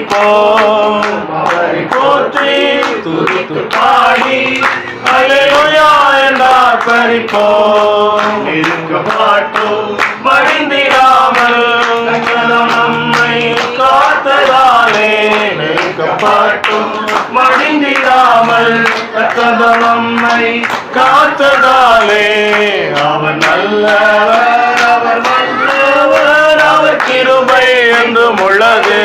பறிப்போம் அவரை போற்றி துதித்து பாடி. அல்லேலூயா என்றார் பறிப்போம் இருக்க மாட்டோம் மடிந்திடாமல் நம்மை காத்ததாலே. நெருக்கப்பட்டும் மடிந்திடாமல் நம்மை காத்ததாலே. அவர் நல்லவர் அவர் நல்லவர் அவர் கிருபை என்றும் உள்ளது.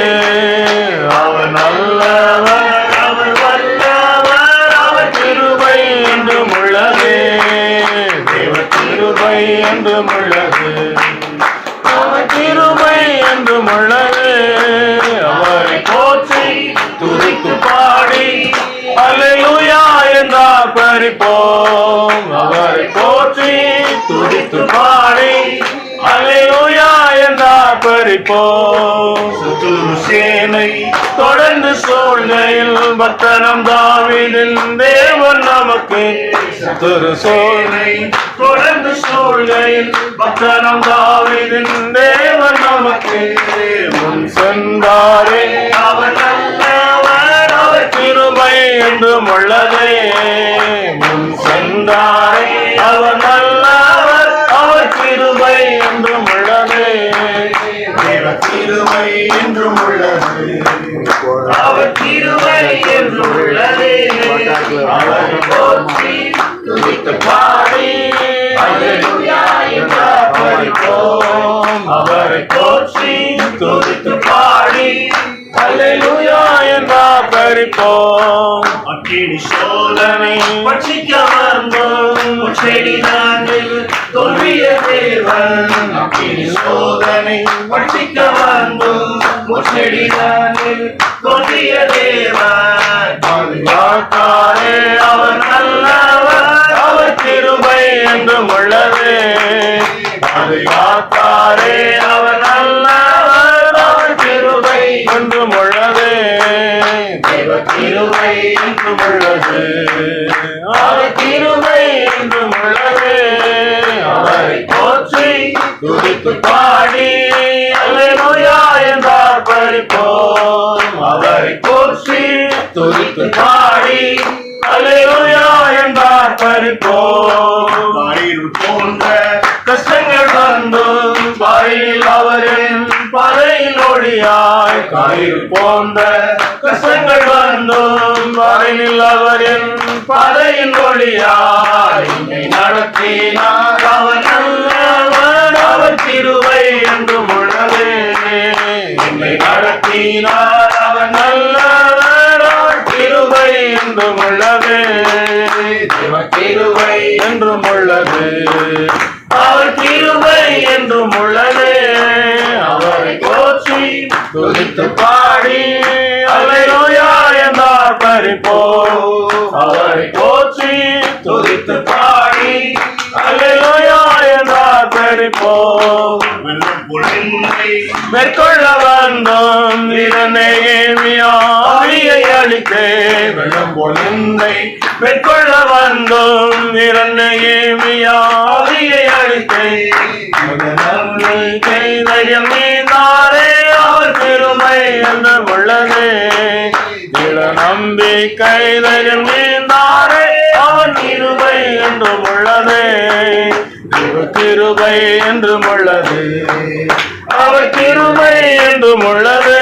துதிப்போம் அவரை போற்றி துதித்து பாடி அலையோயா என்றார் பறிப்போம் சுத்துரு சேனை தொடர்ந்து சூழ்நிலையில் பக்தனம் தாவிதின் தேவன் நமக்கு. சுத்துரு சோழனை தொடர்ந்து சூழ்நிலையில் பக்தனம் தாவிதின் தேவன் நமக்கு. முன் சென்றாரே அவர் என்றும் உள்ளதே. முன் சென்றாரே. அவர் நல்லவர் அவர் கிருபை என்றும் உள்ளதே. கிருபை என்றும் உள்ளது. அவர் கிருபை என்றும் உள்ளது. அவரை போற்றி துதித்து பாடி அல்லேலூயா அவரை போற்றி துதித்து பாடி அல்லேலூயா என்றார் பறிப்போம் அக்கினி சோதனை பட்சிக்க வந்தோம். செடி தோல்விய தேவன். அக்கினி சோதனை பட்சிக்க வந்தோம். முச்செடி தோல்விய தேவன். பாதுகாத்தாரே அவர் நல்லவர். அவர் திருமை என்று உள்ளது. பாதுகாத்தாரே பாடி அல்லேலூயா என்றார் பறிப்போம். அவரை போற்றி துதித்து பாடி அல்லேலூயா என்றார் பறிப்போம். ஆயிரம் போன்ற கஷ்டங்கள் வந்தும் பாயில் அவரின் பறையில் ஒளியாய். காயிறு போன்ற கஷ்டங்கள் வந்தும் பாறையில் அவரின் பறையில் ஒளியாய். நடத்தினார் அவர் நல்லவர் துதித்து பாடி அல்லேலூயா என்றார் பறிப்போம் அவரை போற்றி துதித்து பாடி அல்லேலூயா என்றார் பறிப்போம் மேற்கொள்ள வந்தோம் இரண்டையை அளித்தே வெள்ளம் பொழுந்தை மேற்கொள்ள வந்தோம் இரண்டையை அளித்தே நன்றி நீந்தாரே பெருமை என்று உள்ளது. இள நம்பி தைரியம் நீந்தாரே அவன் இருபை என்றும் உள்ளது. இவர் கிருபை என்றும் உள்ளது. அவர் கிருபை என்றும் உள்ளது.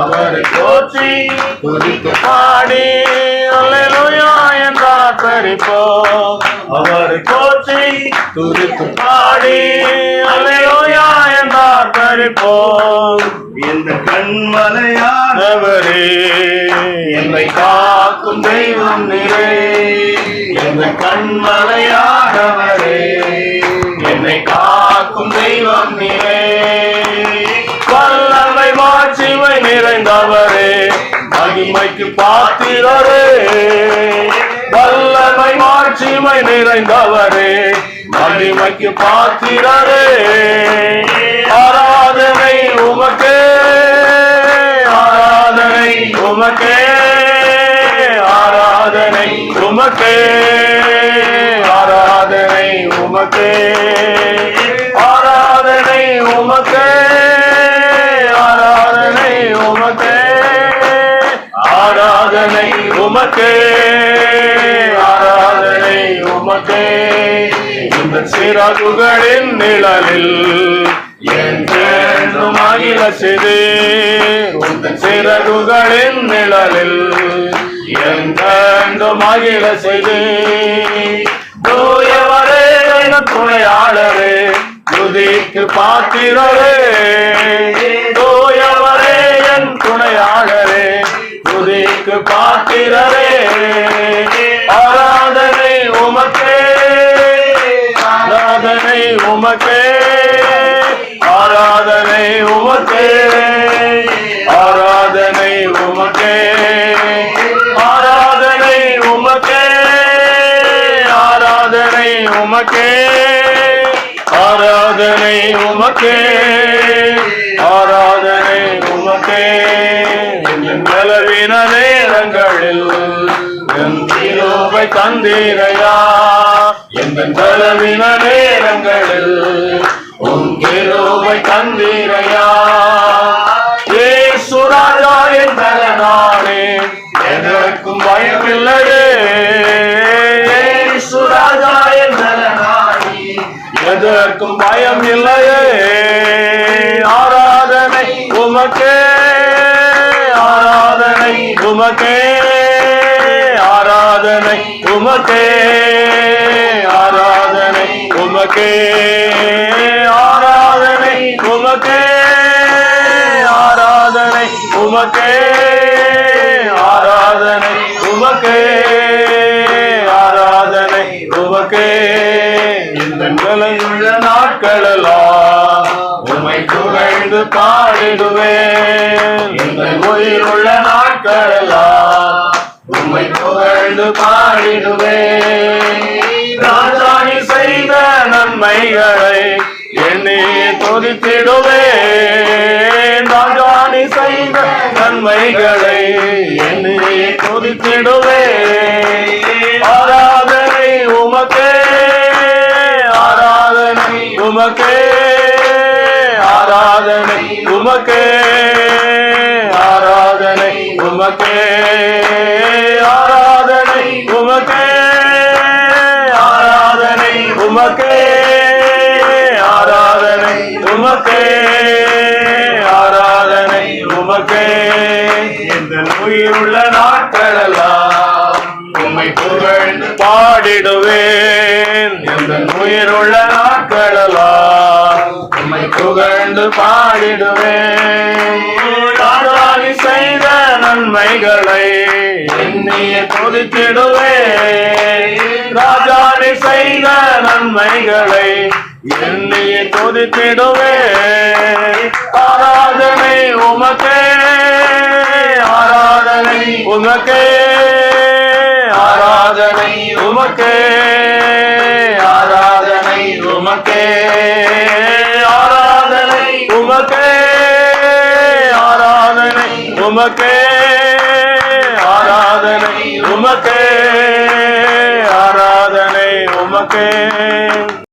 அவரை போற்றி துதித்து பாடி அல்லேலூயா என்றார் பறிப்போம் அவரை போற்றி துதித்து பாடி அல்லேலூயா பறிப்போம் இந்த கண்மலையான அவரே என்னை காக்கும் தெய்வம் நிறை எந்த கண்மலையானவரே. என்னை காக்கும் தெய்வம் நிறை வல்லமை மாட்சிமை நிறைந்தவரே. மகிமைக்கு பாத்திரரே. வல்லமை மாட்சிமை நிறைந்தவரே. மகிமைக்கு பாத்திரரே. ஆராதனை உமக்கே. ஆராதனை உமக்கே. ஆராதனை உமக்கே. ஆராதனை உமக்கே. ஆராதனை உமக்கே. ஆராதனை உமக்கே. ஆராதனை உமக்கே. ஆராதனை உமக்கே. அந்த சிறகுகளின் நிழலில் என்றும் அகில செய்து சிறகுகளின் நிழலில் என்றும் அகில செய்து தூயவரே துணையாளரே துதிக்கு பாத்திரரே. தூயவரே என் துணையாளரே துதிக்கு பாத்திரரே. ஆராதனை உமக்கே. ஆராதனை உமக்கே. ஆராதனை உமக்கே. ஆராதனை உமக்கே. ஆராதனை உமக்கே. ஆராதனை உமக்கே. ஆராதனை உமக்கே. என் நேரங்களில் என் தந்தீரையா. என் பலவீன நேரங்களில் உன் கிருபை தந்தீரையா? சுராஜா என் நானே எதற்கும் பயமில்லையே. சுராஜா என் நானே எதற்கும் பயம் இல்லையே ஆராதனை உமக்கே ஆராதனை உமக்கே ஆராதனை உமக்கே. உமக்கே ஆராதனை உமக்கே ஆராதனை உமக்கே ஆராதனை உமக்கே ஆராதனை உமக்கே இந்த நிலையுள்ள நாட்களெல்லாம் உமை புகழ்ந்து பாடிடுவேன். இந்த உயிருள்ள நாட்களெல்லாம் உம்மை புகழ்ந்து பாடிடுவேன். நன்மைகளை எண்ணி துதித்திடுவேன் ராஜாணி செய்த நன்மைகளை எண்ணி துதித்திடுவேன் ஆராதனை உமக்கே ஆராதனை உமக்கே ஆராதனை உமக்கே ஆராதனை உமக்கே. உமக்கே ஆராதனை உமக்கே. இந்த உயிருள்ள நாட்களெல்லாம் உம்மை புகழ்ந்து பாடிடுவேன். இந்த உயிருள்ள நாட்களெல்லாம் உம்மை புகழ்ந்து பாடிடுவேன். செய்த நன்மைகளை எண்ணிய கொதித்திடுவேன் செய்த நன்மைகளை என்னையே துதித்திடுவேன் ஆராதனை உமக்கே ஆராதனை உமக்கே ஆராதனை உமக்கே ஆராதனை உமக்கே ஆராதனை உமக்கே ஆராதனை உமக்கே ஆராதனை உமக்கே. আমাকে